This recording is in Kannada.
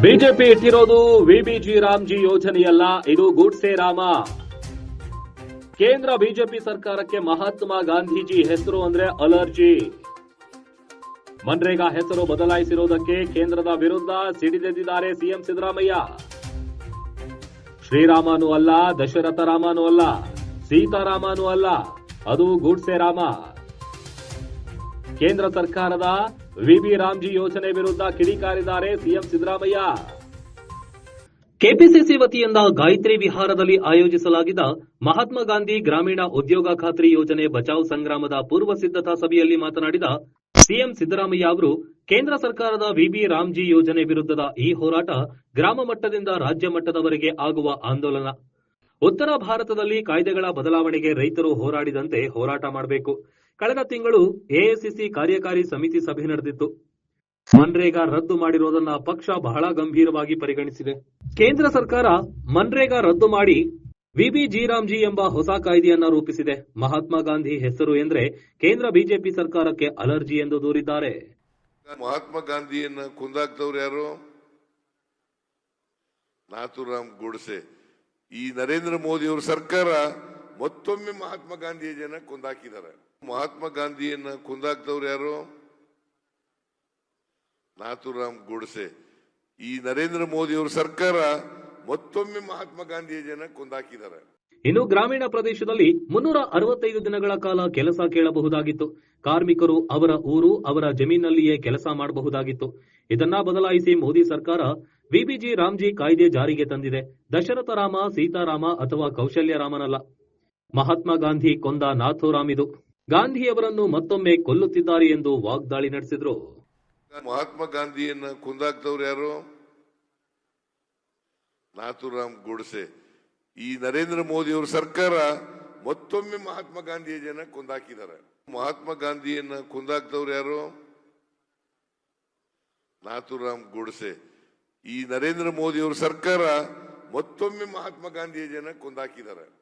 ಬಿಜೆಪಿ ಇಟ್ಟಿರೋದು ವಿಬಿಜಿ ರಾಮ್ಜಿ ಯೋಜನೆಯಲ್ಲ, ಇದು ಗೂಡ್ಸೆ ರಾಮ. ಕೇಂದ್ರ ಬಿಜೆಪಿ ಸರ್ಕಾರಕ್ಕೆ ಮಹಾತ್ಮ ಗಾಂಧೀಜಿ ಹೆಸರು ಅಂದ್ರೆ ಅಲರ್ಜಿ. ಮನ್ರೇಗಾ ಹೆಸರು ಬದಲಾಯಿಸಿರುವುದಕ್ಕೆ ಕೇಂದ್ರದ ವಿರುದ್ಧ ಸಿಡಿದೆದ್ದಿದ್ದಾರೆ ಸಿಎಂ ಸಿದ್ದರಾಮಯ್ಯ. ಶ್ರೀರಾಮನು ಅಲ್ಲ, ದಶರಥ ರಾಮನು ಅಲ್ಲ, ಸೀತಾರಾಮನು ಅಲ್ಲ, ಅದು ಗೂಡ್ಸೆ ರಾಮ. ಕೇಂದ್ರ ಸರ್ಕಾರದ ವಿಬಿ ರಾಮ್ಜಿ ಯೋಜನೆ ವಿರುದ್ಧ ಕಿಡಿಕಾರಿದ್ದಾರೆ ಸಿಎಂ ಸಿದ್ದರಾಮಯ್ಯ. ಕೆಪಿಸಿಸಿ ವತಿಯಿಂದ ಗಾಯತ್ರಿ ವಿಹಾರದಲ್ಲಿ ಆಯೋಜಿಸಲಾಗಿದ್ದ ಮಹಾತ್ಮ ಗಾಂಧಿ ಗ್ರಾಮೀಣ ಉದ್ಯೋಗ ಖಾತ್ರಿ ಯೋಜನೆ ಬಚಾವ್ ಸಂಗ್ರಾಮದ ಪೂರ್ವ ಸಿದ್ಧತಾ ಸಭೆಯಲ್ಲಿ ಮಾತನಾಡಿದ ಸಿಎಂ ಸಿದ್ದರಾಮಯ್ಯ ಅವರು, ಕೇಂದ್ರ ಸರ್ಕಾರದ ವಿಬಿ ರಾಮ್ಜಿ ಯೋಜನೆ ವಿರುದ್ಧದ ಈ ಹೋರಾಟ ಗ್ರಾಮ ಮಟ್ಟದಿಂದ ರಾಜ್ಯ ಮಟ್ಟದವರೆಗೆ ಆಗುವ ಆಂದೋಲನ. ಉತ್ತರ ಭಾರತದಲ್ಲಿ ಕಾಯ್ದೆಗಳ ಬದಲಾವಣೆಗೆ ರೈತರು ಹೋರಾಡಿದಂತೆ ಹೋರಾಟ ಮಾಡಬೇಕು. ಕಳೆದ ತಿಂಗಳು ಎಐಸಿಸಿ ಕಾರ್ಯಕಾರಿ ಸಮಿತಿ ಸಭೆ ನಡೆದಿತ್ತು. ಮನ್ರೇಗಾ ರದ್ದು ಮಾಡಿರುವುದನ್ನ ಪಕ್ಷ ಬಹಳ ಗಂಭೀರವಾಗಿ ಪರಿಗಣಿಸಿದೆ. ಕೇಂದ್ರ ಸರ್ಕಾರ ಮನ್ರೇಗಾ ರದ್ದು ಮಾಡಿ ವಿಬಿ ಜಿ ಎಂಬ ಹೊಸ ಕಾಯ್ದೆಯನ್ನ ರೂಪಿಸಿದೆ. ಮಹಾತ್ಮ ಗಾಂಧಿ ಹೆಸರು ಎಂದ್ರೆ ಕೇಂದ್ರ ಬಿಜೆಪಿ ಸರ್ಕಾರಕ್ಕೆ ಅಲರ್ಜಿ ಎಂದು ದೂರಿದ್ದಾರೆ. ಮಹಾತ್ಮ ಗಾಂಧಿಯನ್ನ ಕುಂದಾಕ್ತವ್ರು ಯಾರು? ನಾಥುರಾಮ್ ಗೋಡ್ಸೆ. ಈ ನರೇಂದ್ರ ಮೋದಿ ಅವರ ಸರ್ಕಾರ ಮತ್ತೊಮ್ಮೆ ಮಹಾತ್ಮ ಗಾಂಧೀಜಿಯನ್ನ ಕುಂದಾಕಿದ್ದಾರೆ. ಮಹಾತ್ಮ ಗಾಂಧಿಯನ್ನ ಕೊಂದಾಕ್ತವ್ರು ಯಾರು? ನಾಥುರಾಮ್ ಗೋಡ್ಸೆ. ಈ ನರೇಂದ್ರ ಮೋದಿ ಅವರ ಸರ್ಕಾರ ಮತ್ತೊಮ್ಮೆ ಮಹಾತ್ಮ ಗಾಂಧೀಜಿಯನ್ನ ಕುಂದಾಕಿದ್ದಾರೆ. ಇನ್ನು ಗ್ರಾಮೀಣ ಪ್ರದೇಶದಲ್ಲಿ ಮುನ್ನೂರ ಅರವತ್ತೈದು ದಿನಗಳ ಕಾಲ ಕೆಲಸ ಕೇಳಬಹುದಾಗಿತ್ತು. ಕಾರ್ಮಿಕರು ಅವರ ಊರು, ಅವರ ಜಮೀನಲ್ಲಿಯೇ ಕೆಲಸ ಮಾಡಬಹುದಾಗಿತ್ತು. ಇದನ್ನ ಬದಲಾಯಿಸಿ ಮೋದಿ ಸರ್ಕಾರ ವಿಬಿಜಿ ರಾಮ್ಜಿ ಕಾಯ್ದೆ ಜಾರಿಗೆ ತಂದಿದೆ. ದಶರಥ ರಾಮ, ಸೀತಾರಾಮ ಅಥವಾ ಕೌಶಲ್ಯ ರಾಮನಲ್ಲ ಮಹಾತ್ಮ ಗಾಂಧಿ ಕೊಂದ ನಾಥೋರಾಮ್ ಇದು. ಗಾಂಧಿಯವರನ್ನು ಮತ್ತೊಮ್ಮೆ ಕೊಲ್ಲುತ್ತಿದ್ದಾರೆ ಎಂದು ವಾಗ್ದಾಳಿ ನಡೆಸಿದ್ರು. ಮಹಾತ್ಮ ಗಾಂಧಿಯನ್ನ ಕುಂದಾಕ್ತವ್ರು ಯಾರು? ನಾಥೂರಾಮ್ ಗೋಡ್ಸೆ. ಈ ನರೇಂದ್ರ ಮೋದಿ ಅವರ ಸರ್ಕಾರ ಮತ್ತೊಮ್ಮೆ ಮಹಾತ್ಮ ಗಾಂಧೀಜಿಯನ್ನ ಕುಂದಾಕಿದ್ದಾರೆ. ಮಹಾತ್ಮ ಗಾಂಧಿಯನ್ನ ಕುಂದಾಕ್ತವ್ರು ಯಾರು? ನಾಥೂರಾಮ್ ಗೋಡ್ಸೆ. ಈ ನರೇಂದ್ರ ಮೋದಿ ಅವರ ಸರ್ಕಾರ ಮತ್ತೊಮ್ಮೆ ಮಹಾತ್ಮ ಗಾಂಧೀಜಿಯನ್ನ ಕುಂದಾಕಿದ್ದಾರೆ.